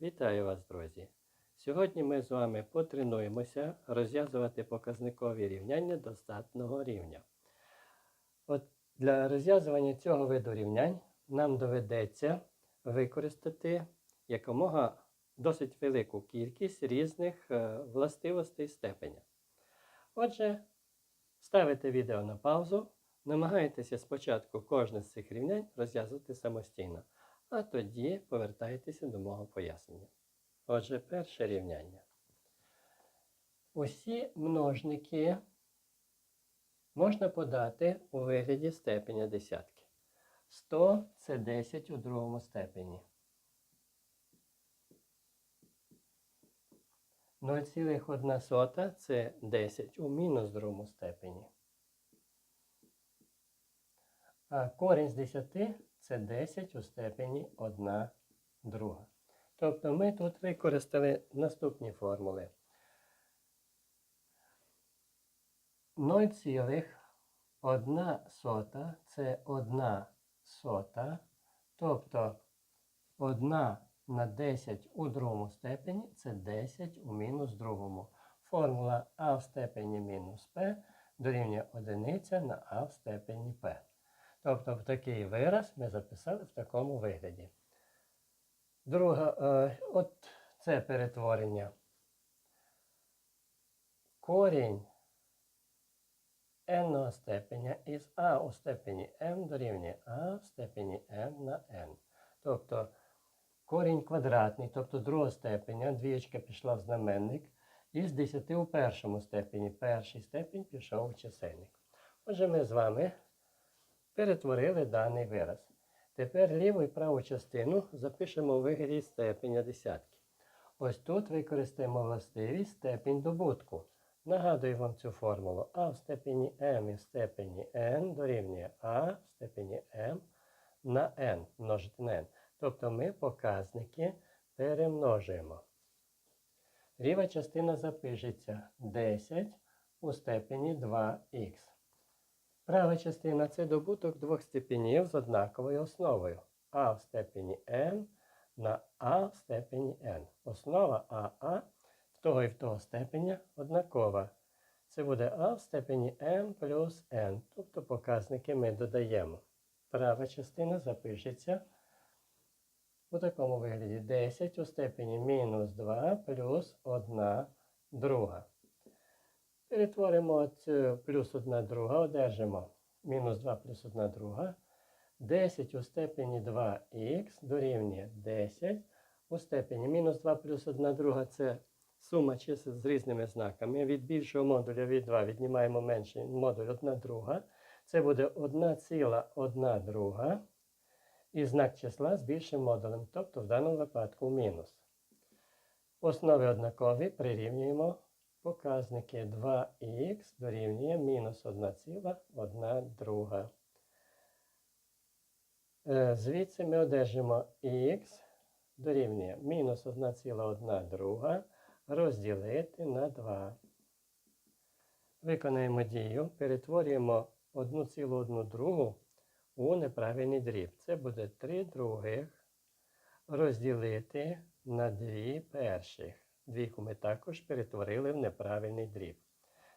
Вітаю вас, друзі! Сьогодні ми з вами потренуємося розв'язувати показникові рівняння достатного рівня. От для розв'язування цього виду рівнянь нам доведеться використати якомога досить велику кількість різних е, властивостей степеня. Отже, ставите відео на паузу, намагайтеся спочатку кожне з цих рівнянь розв'язувати самостійно, а тоді повертайтеся до мого пояснення. Отже, перше рівняння. Усі множники можна подати у вигляді степеня десятки. 100 це 10 у другому степені. 0,1 це 10 у мінус другому степені. А корінь з 10 це 10 у степені 1 друга. Тобто ми тут використали наступні формули. 0,1 сота це 1 сота, тобто 1 на 10 у другому степені це 10 у мінус другому. Формула а в степені мінус p дорівнює 1 на а в степені p. Тобто в такий вираз ми записали в такому вигляді. Друга, е, от це перетворення. Корінь n степеня із а у степені m дорівнює а в степені m на n. Тобто корінь квадратний, тобто другого степеня, двієчка пішла в знаменник, із 10 у першому степені. Перший степень пішов у чисельник. Отже, ми з вами перетворили даний вираз. Тепер ліву і праву частину запишемо у вигляді степеня десятки. Ось тут використаємо властивість степінь добутку. Нагадую вам цю формулу. А в степені m і в степені n дорівнює А в степені m на n множити на n. Тобто ми показники перемножуємо. Ліва частина запишеться 10 у степені 2х. Права частина це добуток двох степенів з однаковою основою. А в степені n на А в степені n. Основа АА в того і в того степеня однакова. Це буде А в степені m плюс n. Тобто показники ми додаємо. Права частина запишеться у такому вигляді 10 у степені мінус 2 плюс 1 друга. Перетворимо цю плюс 1 друга, одержимо мінус 2 плюс 1 друга. 10 у степені 2х дорівнює 10 у степені мінус 2 плюс 1 друга це сума чисел з різними знаками. Від більшого модуля від 2 віднімаємо менший модуль 1 друга. Це буде 1,1 друга. І знак числа з більшим модулем, тобто в даному випадку мінус. Основи однакові прирівнюємо показники 2х дорівнює мінус 1,1 друга. Е, Звідси ми одержимо х дорівнює мінус 1,1 друга розділити на 2. Виконаємо дію, перетворюємо 1,1 другу у неправильний дріб. Це буде 3 других розділити на 2 перших. Двійку ми також перетворили в неправильний дріб.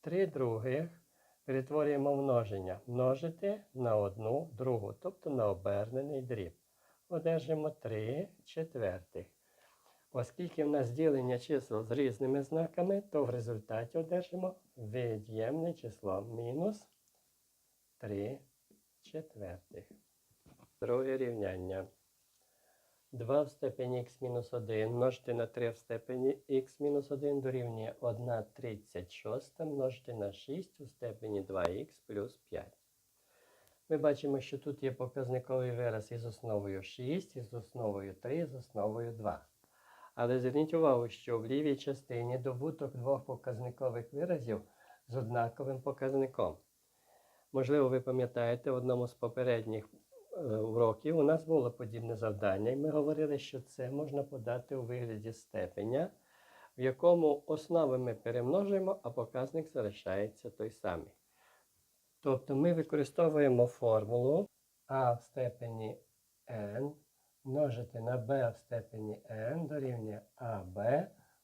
3 других перетворюємо множення. Множити на одну другу, тобто на обернений дріб. Одержимо 3 четвертих. Оскільки в нас ділення чисел з різними знаками, то в результаті одержимо від'ємне число мінус 3 четвертих. Друге рівняння. 2 в степені х мінус 1 множити на 3 в степені х мінус 1 дорівнює 1 36 множити на 6 у степені 2х плюс 5. Ми бачимо, що тут є показниковий вираз із основою 6, із основою 3, з основою 2. Але зверніть увагу, що в лівій частині добуток двох показникових виразів з однаковим показником. Можливо, ви пам'ятаєте, в одному з попередніх уроків у нас було подібне завдання, і ми говорили, що це можна подати у вигляді степеня, в якому основи ми перемножуємо, а показник залишається той самий. Тобто ми використовуємо формулу а в степені n множити на b в степені n дорівнює аб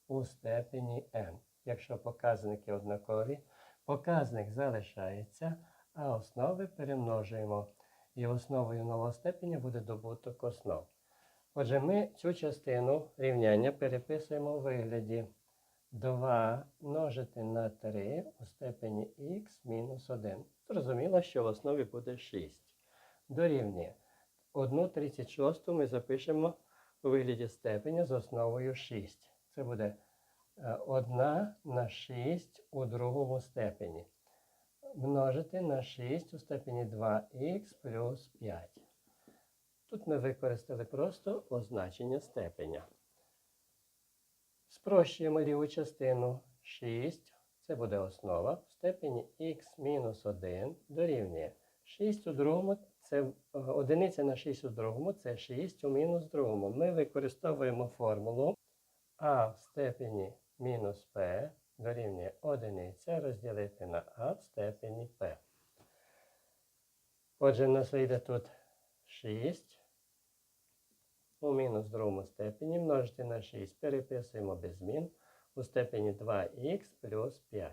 у степені n. Якщо показники однакові, показник залишається, а основи перемножуємо. І основою нового степеня буде добуток основ. Отже, ми цю частину рівняння переписуємо у вигляді 2 множити на 3 у степені х мінус 1. Зрозуміло, що в основі буде 6. Дорівнює 1 36 ми запишемо у вигляді степеня з основою 6. Це буде 1 на 6 у другому степені. Множити на 6 у степені 2х плюс 5. Тут ми використали просто означення степеня. Спрощуємо ліву частину 6. Це буде основа в степені х мінус 1 дорівнює 6 у другому, це одиниця на 6 у другому, це 6 у мінус другому. Ми використовуємо формулу а в степені мінус p дорівнює одиниця розділити на а в степені p. Отже, в нас вийде тут 6 у мінус другому степені множити на 6. Переписуємо без змін у степені 2х плюс 5.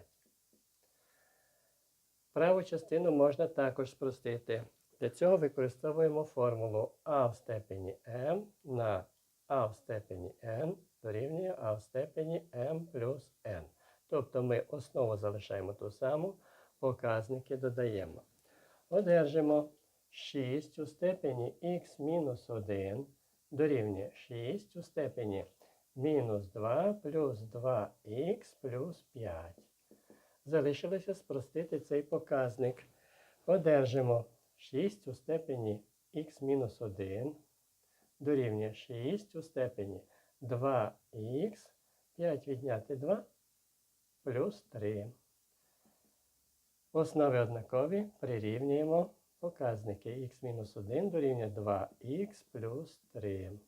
Праву частину можна також спростити. Для цього використовуємо формулу а в степені m на а в степені n дорівнює а в степені m плюс n. Тобто ми основу залишаємо ту саму, показники додаємо. Одержимо 6 у степені х мінус 1 дорівнює 6 у степені мінус 2 плюс 2х плюс 5. Залишилося спростити цей показник. Одержимо 6 у степені х мінус 1 дорівнює 6 у степені 2х, 5 відняти 2 плюс 3. Основи однакові прирівнюємо показники х-1 дорівнює 2х плюс 3.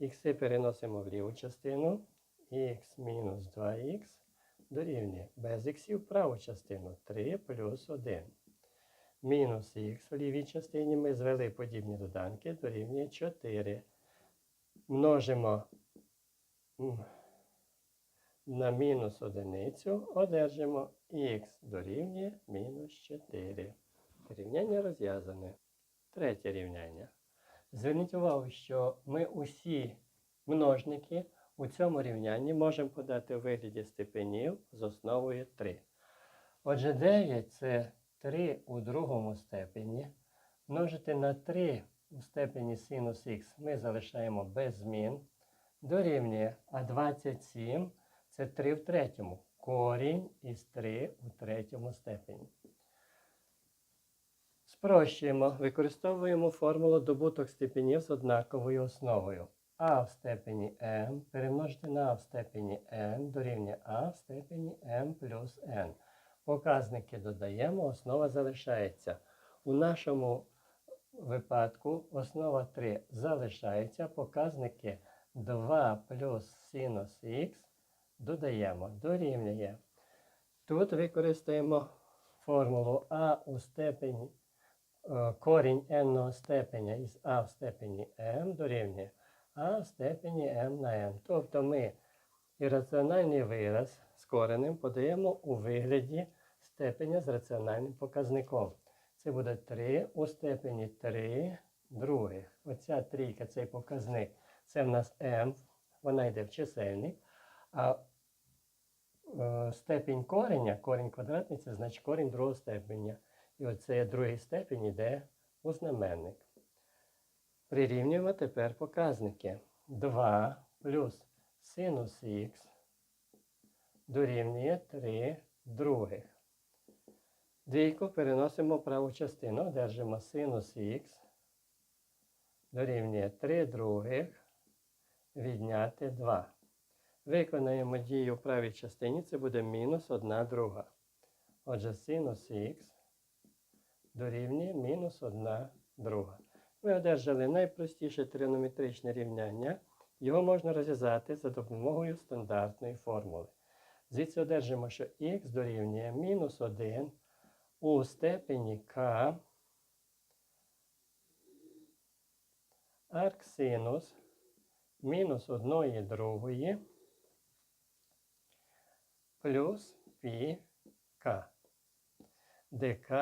Х переносимо в ліву частину. х мінус 2х дорівнює без х в праву частину 3 плюс 1. Мінус х в лівій частині ми звели подібні доданки дорівнює 4. Множимо на мінус одиницю, одержимо х дорівнює мінус 4. Рівняння розв'язане. Третє рівняння. Зверніть увагу, що ми усі множники у цьому рівнянні можемо подати у вигляді степенів з основою 3. Отже, 9 це 3 у другому степені. Множити на 3 у степені синус х ми залишаємо без змін. Дорівнює, а 27 це 3 в третьому. Корінь із 3 у третьому степені. Спрощуємо, використовуємо формулу добуток степенів з однаковою основою. А в степені m перемножити на а в степені n дорівнює а в степені m плюс n. Показники додаємо, основа залишається. У нашому випадку основа 3 залишається, показники 2 плюс синус х додаємо, дорівнює. Тут використаємо формулу а у степені е, корінь n степеня із а в степені m дорівнює а в степені m на n. Тобто ми ірраціональний вираз з коренем подаємо у вигляді степеня з раціональним показником. Це буде 3 у степені 3 других. Оця трійка, цей показник, це в нас m, вона йде в чисельник. А степінь кореня, корінь квадратний, це значить корінь другого степеня. І оцей другий степень йде у знаменник. Прирівнюємо тепер показники. 2 плюс синус х дорівнює 3 других. Двійку переносимо в праву частину, одержимо синус х дорівнює 3 других відняти 2. Виконаємо дію в правій частині, це буде мінус 1 друга. Отже, синус х дорівнює мінус 1 друга. Ми одержали найпростіше тригонометричне рівняння. Його можна розв'язати за допомогою стандартної формули. Звідси одержимо, що х дорівнює мінус 1 у степені k арксинус мінус 1 другої плюс пі к. ДК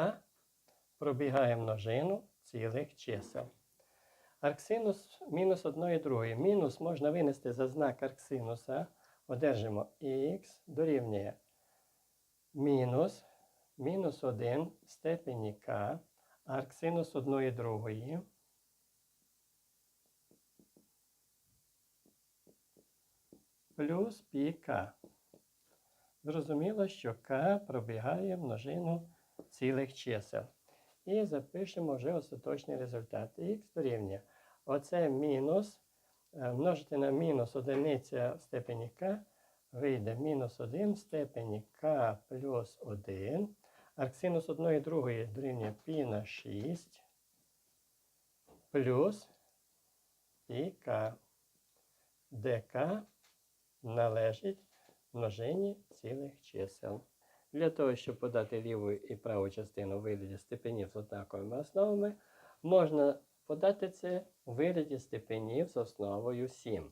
пробігає множину цілих чисел. Арксинус мінус 1 другої. Мінус можна винести за знак арксинуса. Одержимо х дорівнює мінус мінус 1 в степені k, арксинус 1 другої. Плюс πk. Зрозуміло, що k пробігає множину цілих чисел. І запишемо вже остаточний результат. Х дорівнює. Оце мінус е, множити на мінус одиниця в степені k вийде мінус 1 в степені k плюс 1. Арксинус 1 і 2 дорівнює π на 6 плюс πk. ДК належить множині цілих чисел. Для того, щоб подати ліву і праву частину у вигляді степенів з однаковими основами, можна подати це у вигляді степенів з основою 7.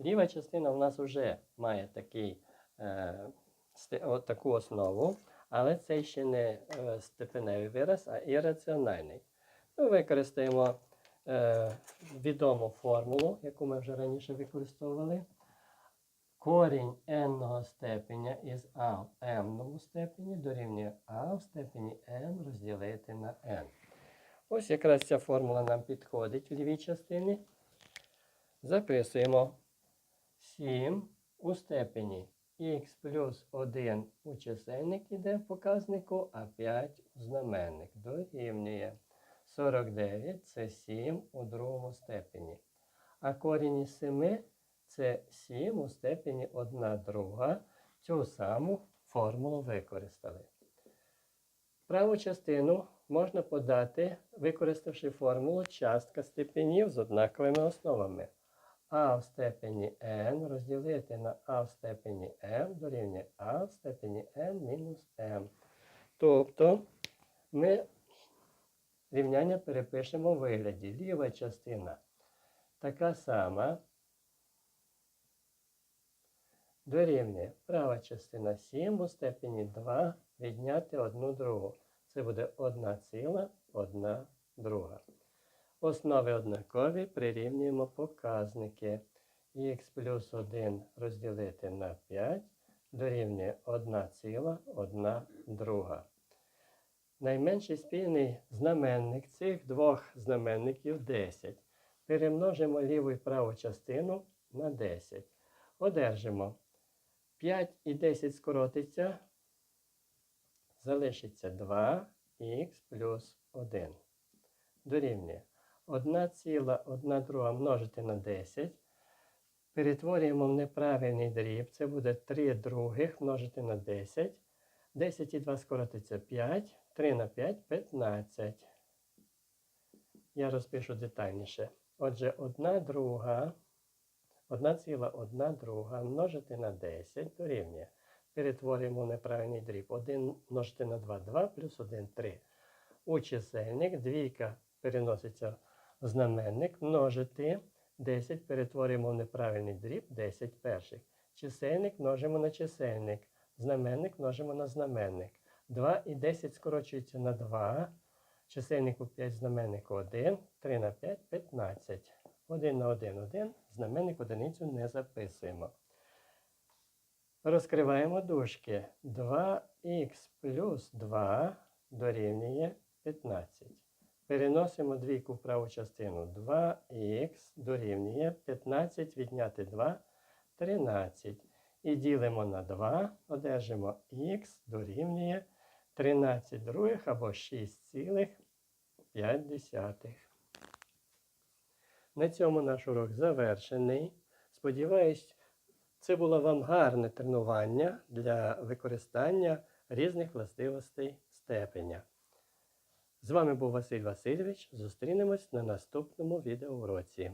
Ліва частина в нас вже має такий, е, сте- о, таку основу, але це ще не е, степеневий вираз, а ірраціональний. Ми використаємо е, відому формулу, яку ми вже раніше використовували. Корінь n степеня із а в m степені дорівнює а в степені n розділити на n. Ось якраз ця формула нам підходить в лівій частині. Записуємо 7 у степені х плюс 1 у чисельник іде в показнику, а 5 у знаменник дорівнює 49 це 7 у другому степені. А корінь із 7 це 7 у степені 1 друга. Цю саму формулу використали. Праву частину можна подати, використавши формулу частка степенів з однаковими основами. А в степені n розділити на а в степені m дорівнює а в степені n мінус m. Тобто ми рівняння перепишемо в вигляді. Ліва частина така сама дорівнює права частина 7 у степені 2 відняти 1 другу. Це буде 1 ціла, 1 друга. Основи однакові прирівнюємо показники. х плюс 1 розділити на 5 дорівнює 1 ціла, 1 друга. Найменший спільний знаменник цих двох знаменників 10. Перемножимо ліву і праву частину на 10. Одержимо 5 і 10 скоротиться, залишиться 2х плюс 1. Дорівнює 1 ціла 1 друга множити на 10. Перетворюємо в неправильний дріб. Це буде 3 других множити на 10. 10 і 2 скоротиться 5. 3 на 5 15. Я розпишу детальніше. Отже, 1 друга. 1 ціла 1 друга множити на 10 дорівнює. Перетворюємо неправильний дріб. 1 множити на 2, 2 плюс 1 3. У чисельник двійка переноситься в знаменник, множити 10 перетворюємо в неправильний дріб 10 перших. Чисельник множимо на чисельник. Знаменник множимо на знаменник. 2 і 10 скорочуються на 2. Чисельнику 5, знаменнику 1, 3 на 5 15. 1 на 1 1. Знаменник одиницю не записуємо. Розкриваємо дужки. 2х плюс 2 дорівнює 15. Переносимо двійку в праву частину. 2х дорівнює 15 відняти 2 13. І ділимо на 2, одержимо х дорівнює 13 других або 6,5. На цьому наш урок завершений. Сподіваюсь, це було вам гарне тренування для використання різних властивостей степеня. З вами був Василь Васильович. Зустрінемось на наступному відеоуроці.